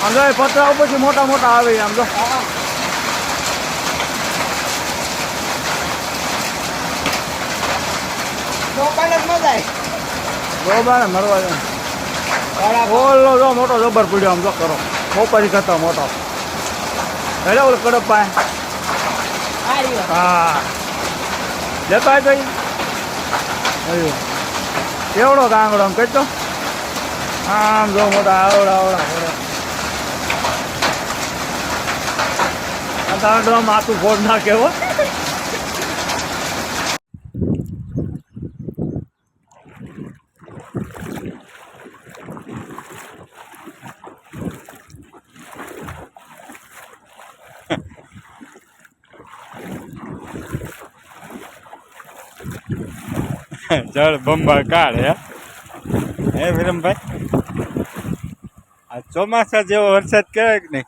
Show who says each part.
Speaker 1: એ પતરા પછી મોટા મોટા આવે આમ જો.
Speaker 2: હા ચોપાને જ ન જાય.
Speaker 1: બરોબર ને મરવા જાય. ઓલો જો મોટો જબર પડ્યો આમ જો કરો. મોપારી કરતા મોટો. એટલે ઓલો કડપ પાસે
Speaker 2: આ રહ્યો
Speaker 1: હા. લેતો કઈ તો કેવડો કાંગડો આમ કહેતો. આમ જો મોટા આવડા આવડા આવડા. કાંગડો માથું ફોડ ના હો. જળ બંબા કાઢ, હે? હે વિરમભાઈ? આ ચોમાસા જેવો વરસાદ કહેવાય કે નહીં?